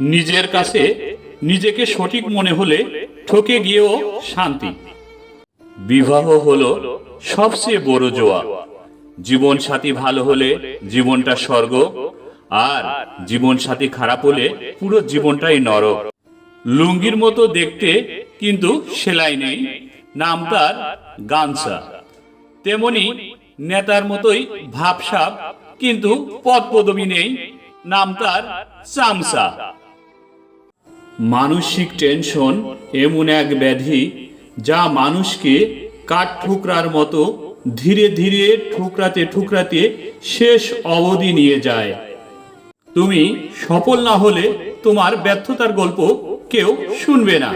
নিজের কাছে নিজেকে সঠিক মনে হলে ঠকে গিয়েও শান্তি। বিবাহ হলো সবচেয়ে বড় জোয়া জীবন সাথী ভালো হলে জীবনটা স্বর্গ, আর জীবন সাথী খারাপ হলে পুরো জীবনটাই নরক। লুঙ্গির মতো দেখতে কিন্তু সেলাই নেই, নাম তার গামছা। তেমনি নেতার মতোই ভাবসাব কিন্তু পদ পদবি নেই, নাম তার চামচা। মানসিক টেনশন এমন এক ব্যাধি যা মানুষকে কাঠ ঠুকরার মতো ধীরে ধীরে ঠুকরাতে ঠুকরাতে শেষ অবধি নিয়ে যায়। তুমি সফল না হলে তোমার ব্যর্থতার গল্প কেউ শুনবে না।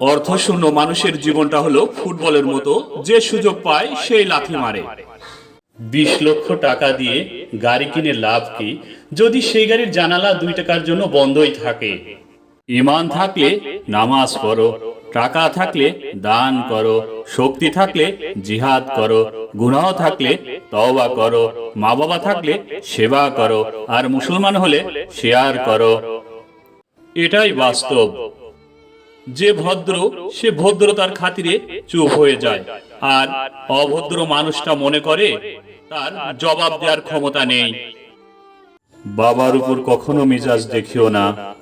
অর্থশূন্য মানুষের জীবনটা হলো ফুটবলের মতো, যে সুযোগ পায় সেই লাথি মারে। বিশ লক্ষ টাকা দিয়ে গাড়ি কিনে লাভ কি? যদি সেই গাড়ির জানালা দুই টাকার জন্য বন্ধই থাকে ইমান থাকলে নামাজ পড়ো টাকা থাকলে দান করো শক্তি থাকলে জিহাদ করো গুনাহ থাকলে তওবা করো মা বাবা থাকলে সেবা করো আর মুসলমান হলে শেয়ার করো। এটাই বাস্তব। যে ভদ্র সে ভদ্রতার খাতিরে চুপ হয়ে যায়। আর অভদ্র মানুষটা মনে করে তার জবাব দেওয়ার ক্ষমতা নেই। বাবার উপর কখনো মিজাজ দেখিও না।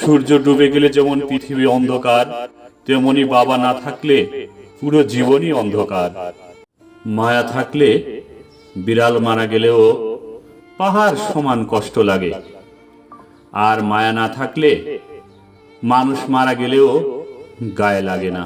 সূর্য ডুবে গেলে যেমন পৃথিবী অন্ধকার, তেমনি বাবা না থাকলে পুরো জীবনই অন্ধকার। মায়া থাকলে বিড়াল মারা গেলেও পাহাড় সমান কষ্ট লাগে। আর মায়া না থাকলে মানুষ মারা গেলেও গায়ে লাগে না।